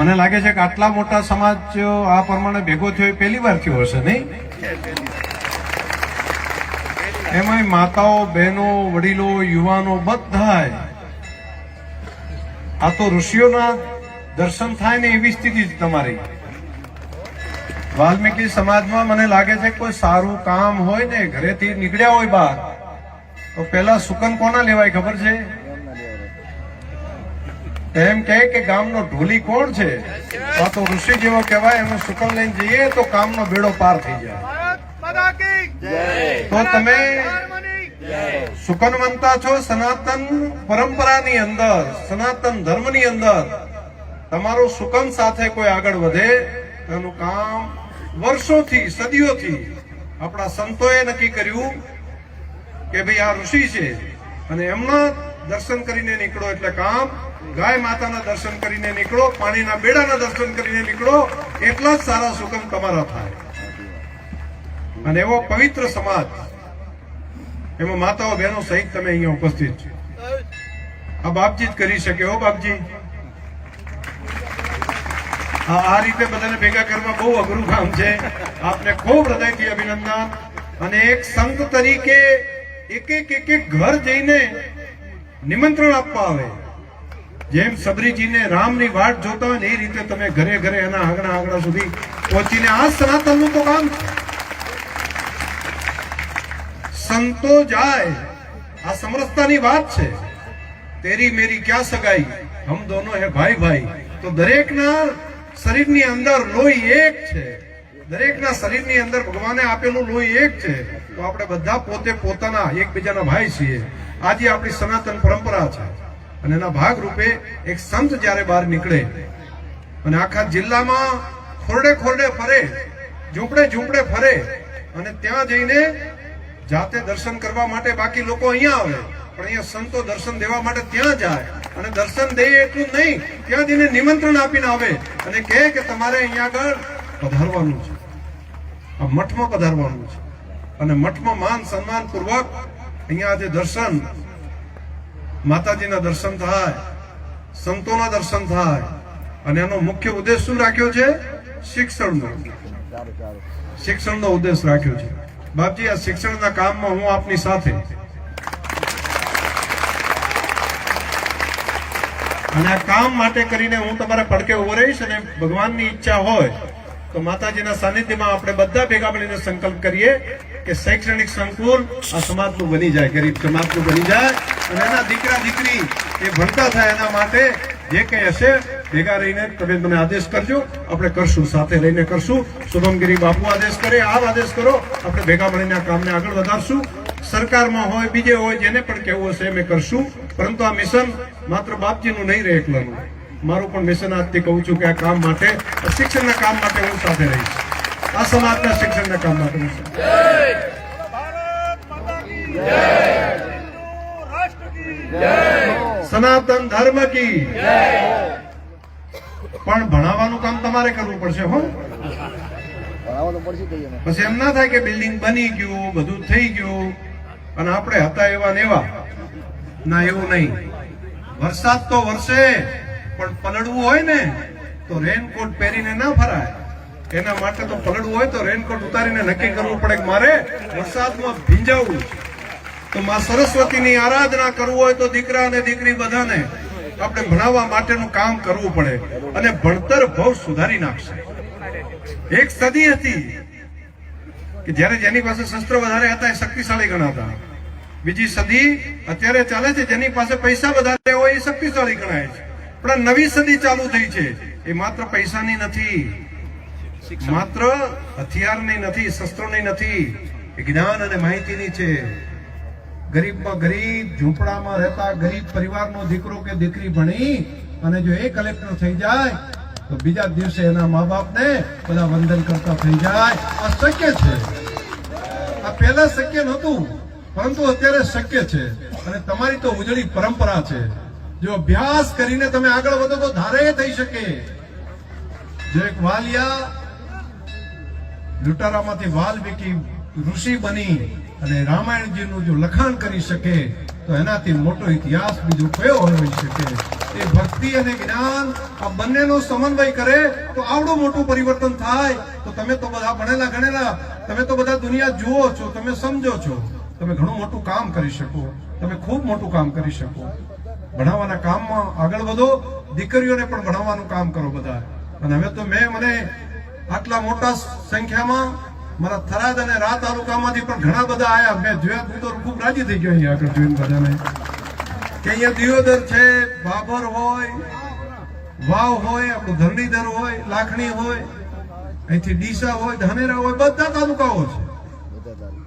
મને લાગે છે કે આટલા મોટા સમાજ આ પ્રમાણે ભેગો થયો એ પહેલી વાર થયો હશે, નહીં? એમાંય માતાઓ, બહેનો, વડીલો, યુવાનો બધા આ તો ઋષિઓના દર્શન થાય ને એવી સ્થિતિ છે તમારી. વાલ્મીકી સમાજમાં મને લાગે છે કોઈ સારું કામ હોય ને ઘરેથી નીકળ્યા હોય બહાર, તો પેલા સુકન કોના લેવાય ખબર છે? એમ કહે કે ગામનો ઢોલી કોણ છે? આ તો ઋષિ જેવો કહેવાય એનું સુકન લઈને જઈએ તો કામનો બેડો પાર થઈ જાય. તો તમે સુકનવંતા છો સનાતન પરંપરાની અંદર સનાતન ધર્મની અંદર. તમારું સુકન સાથે કોઈ આગળ વધે એનું કામ વર્ષોથી સદીઓથી આપણા સંતોએ નક્કી કર્યું કે ભાઈ આ ઋષિ છે. અને એમના દર્શન કરીને નીકળો એટલે કામ. ગાય માતાના દર્શન કરીને નીકળો, પાણીના બેડાના દર્શન કરીને નીકળો, એટલા જ સારા સુકન તમારા થાય. અને એવો પવિત્ર સમાજ, એમાં માતાઓ, બહેનો સહિત તમે અહીંયા ઉપસ્થિત છો. આ બાપજી જ કરી શકે હો બાપજી. આ રીતે બધાને ભેગા કરવા બહુ અઘરું કામ છે. આપને ખૂબ હૃદયથી અભિનંદન. અને એક સંત તરીકે એક એક એક એક ઘર જઈને નિમંત્રણ આપવા આવે. જેમ સબરીજીને રામની વાટ જોતા હોય એ રીતે તમે ઘરે ઘરે એના આગળ આગળ સુધી પહોંચીને આ સનાતનનું તો કામ સંતો જાય. આ સમરસતાની વાત છે. તેરી મેરી ક્યાં સગાઈ? હમ દોનો હે ભાઈ ભાઈ. તો દરેકના શરીરની અંદર લોહી એક છે. દરેકના શરીરની અંદર ભગવાને આપેલું લોહી એક છે. તો આપણે બધા પોતે પોતાના એકબીજાના ભાઈ છીએ. આજે આપણી સનાતન પરંપરા છે અને એના ભાગ રૂપે એક સંત જ્યારે બહાર નીકળે અને આખા જિલ્લામાં ખોરડે ખોરડે ફરે, ઝૂંપડે ઝૂંપડે ફરે અને ત્યાં જઈને જાતે દર્શન કરવા માટે બાકી લોકો અહીંયા આવે, પણ અહીંયા સંતો દર્શન દેવા માટે ત્યાં જાય અને દર્શન દે એટલું નહીં, ત્યાં જઈને નિમંત્રણ આપીને આવે અને કહે કે તમારે અહીંયા આગળ પધારવાનું છે. આ મઠમાં પધારવાનું છે. અને મઠમાં માન સન્માન પૂર્વક અહીંયા આજે દર્શન, માતાજીના દર્શન થાય, સંતોના દર્શન થાય, અને એનો મુખ્ય ઉદ્દેશ શું રાખ્યો છે? શિક્ષણનો. શિક્ષણનો ઉદ્દેશ રાખ્યો છે. બાપજી, આ શિક્ષણના કામમાં હું આપની સાથે. અને આ કામ માટે કરીને હું તમારા પડકે ઊભો રહીશ અને ભગવાનની ઈચ્છા હોય તો માતાજીના સાનિધ્યમાં આપણે બધા ભેગા મળીને સંકલ્પ કરીએ કે શૈક્ષણિક સંકુલ આ સમાજનું બની જાય, ગરીબ સમાજનું બની જાય. અને એના દીકરા, દીકરી એ ભણતા થાય એના માટે જે કંઈ હશે ભેગા રહીને તમે મને આદેશ કરજો. આપણે કરશું, સાથે રહીને કરશું. શુભમગીરી બાપુ આદેશ કરે, આપ આદેશ કરો. આપણે ભેગા મળીને આ કામને આગળ વધારશું. સરકારમાં હોય, બીજે હોય, જેને પણ કહેવું હશે અમે કરશું. પરંતુ આ મિશન માત્ર બાપજીનું નહીં રહે એકલાનું. મારું પણ મિશન આજથી કહું છું કે આ કામ માટે શિક્ષણના કામ માટે હું સાથે રહીશ. આ સમાજના શિક્ષણના કામ માટે હું સનાતન ધર્મ કી. પણ ભણાવવાનું કામ તમારે કરવું પડશે હો. પછી એમ ના થાય કે બિલ્ડિંગ બની ગયું બધું થઈ ગયું અને આપણે હતા એવા ને એવા. ના એવું નહીં. વરસાદ તો વરસે. પણ પલળવું હોય ને, તો રેનકોટ પહેરીને ના ફરાય એના માટે તો પલળવું હોય તો રેનકોટ ઉતારીને નક્કી કરવું પડે કે મારે વરસાદમાં ભીંજાવવું તો માં સરસ્વતીની આરાધના કરવું હોય તો દીકરા અને દીકરી બધાને આપણે ભણાવવા માટેનું કામ કરવું પડે અને ભણતર બહુ સુધારી નાખશે. એક સદી હતી કે જ્યારે જેની પાસે શસ્ત્ર વધારે હતા એ શક્તિશાળી ગણાતા. બીજી સદી અત્યારે ચાલે છે, જેની પાસે પૈસા વધારે હોય એ શક્તિશાળી ગણાય છે. પણ આ નવી સદી ચાલુ થઈ છે. એ માત્ર પૈસાની નથી. માત્ર હથિયારની નથી, શસ્ત્રોની નથી. એ જ્ઞાન અને માહિતીની છે. ગરીબમાં ગરીબ, ઝૂંપડામાં રહેતા ગરીબ પરિવારનો દીકરો કે દીકરી ભણી અને જો એ કલેક્ટર થઈ જાય, તો બીજા દિવસે એના મા બાપને બધા વંદન કરતા થઈ જાય. આ શક્ય છે. આ પહેલા શક્ય નહોતું, પરંતુ અત્યારે શક્ય છે. અને તમારી તો ઉજળી પરંપરા છે. જો અભ્યાસ કરીને તમે આગળ વધો તો ધારે થઈ શકે. જો એક વાલિયા લૂંટારામાંથી વાલ્મીકી ઋષિ બની અને રામાયણજીનું જો લખાણ કરી શકે, તો એનાથી મોટો ઇતિહાસ બીજો કયો હોઈ શકે? એ ભક્તિ અને જ્ઞાન આ બંનેનો સમન્વય કરે, તો આવડું મોટું પરિવર્તન થાય. તો તમે તો બધા ભણેલા ગણેલા, તમે તો બધા દુનિયા જુઓ છો, તમે સમજો છો. તમે ઘણું મોટું કામ કરી શકો, તમે ખૂબ મોટું કામ કરી શકો. ભણાવવાના કામમાં આગળ વધો, દીકરીઓને પણ ભણાવવાનું કામ કરો બધા. અને હવે તો મેં મને આટલા મોટા સંખ્યામાં મારા થરાદ અને રા તાલુકામાંથી પણ ઘણા બધા આવ્યા મેં જોયા, હું તો ખૂબ રાજી થઈ ગયો અહીંયા આગળ જોઈને બધાને. કે અહીંયા દિયોદર છે, બાબર હોય, વાવ હોય, આપણું ધરણીધર હોય, લાખણી હોય, અહીંથી ડીસા હોય, ધાનેરા હોય, બધા તાલુકાઓ છે. બધા